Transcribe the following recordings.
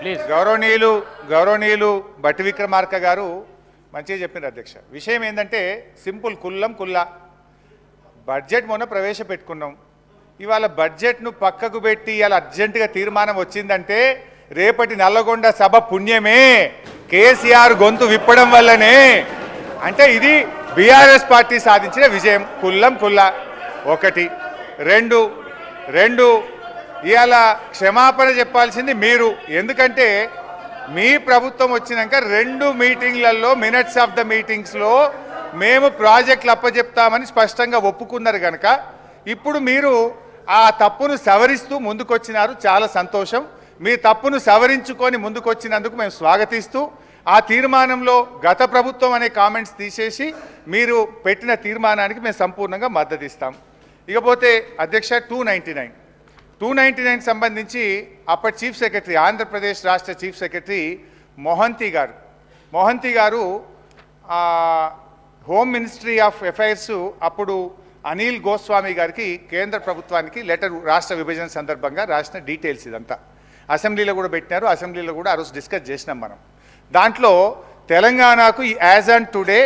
Please. గౌరవనీయులు గౌరవనీయులు భట్టి విక్రమార్క గారు మంచిగా చెప్పినారు అధ్యక్ష. విషయం ఏంటంటే సింపుల్ కుల్లం కుల్లా. బడ్జెట్ మొన్న ప్రవేశపెట్టుకున్నాం. ఇవాళ బడ్జెట్ను పక్కకు పెట్టి ఇవాళ అర్జెంటుగా తీర్మానం వచ్చిందంటే రేపటి నల్లగొండ సభ పుణ్యమే. కేసీఆర్ గొంతు విప్పడం వల్లనే. అంటే ఇది బీఆర్ఎస్ పార్టీ సాధించిన విజయం. కుల్లం కుల్ల. ఒకటి. రెండు. రెండు ఇవాళ క్షమాపణ చెప్పాల్సింది మీరు. ఎందుకంటే మీ ప్రభుత్వం వచ్చినాక రెండు మీటింగ్లలో మినిట్స్ ఆఫ్ ద మీటింగ్స్లో మేము ప్రాజెక్టులు అప్పచెప్తామని స్పష్టంగా ఒప్పుకున్నారు కనుక ఇప్పుడు మీరు ఆ తప్పును సవరిస్తూ ముందుకొచ్చినారు. చాలా సంతోషం. మీ తప్పును సవరించుకొని ముందుకొచ్చినందుకు మేము స్వాగతిస్తూ ఆ తీర్మానంలో గత ప్రభుత్వం అనే కామెంట్స్ తీసేసి మీరు పెట్టిన తీర్మానానికి మేము సంపూర్ణంగా మద్దతిస్తాం. ఇకపోతే అధ్యక్ష two ninety nine. Two ninety nine సంబంధించి అప్పటి చీఫ్ సెక్రటరీ ఆంధ్రప్రదేశ్ రాష్ట్ర చీఫ్ సెక్రటరీ మొహంతి గారు. మొహంతి గారు హోమ్ మినిస్ట్రీ ఆఫ్ అఫైర్స్ అప్పుడు అనిల్ గోస్వామి గారికి కేంద్ర ప్రభుత్వానికి లెటర్ రాష్ట్ర విభజన సందర్భంగా రాసిన డీటెయిల్స్ ఇదంతా. అసెంబ్లీలో కూడా పెట్టినారు అసెంబ్లీలో కూడా ఆ రోజు డిస్కస్ చేసినాం మనం. దాంట్లో తెలంగాణకు as on today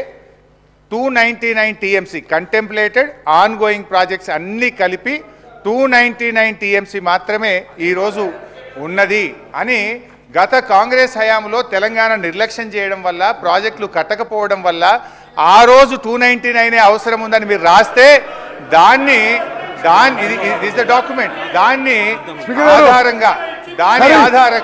two ninety nine TMC contemplated ongoing projects అన్నీ కలిపి టూ నైంటీ నైన్ టీఎంసీ మాత్రమే ఈరోజు ఉన్నది అని గత కాంగ్రెస్ హయాంలో తెలంగాణ నిర్లక్ష్యం చేయడం వల్ల ప్రాజెక్టులు కట్టకపోవడం వల్ల ఆ రోజు టూ నైంటీ నైనే అవసరం ఉందని మీరు రాస్తే దాన్ని దాన్ని ఇది ద డాక్యుమెంట్ దాన్ని ఆధారంగా దాని ఆధార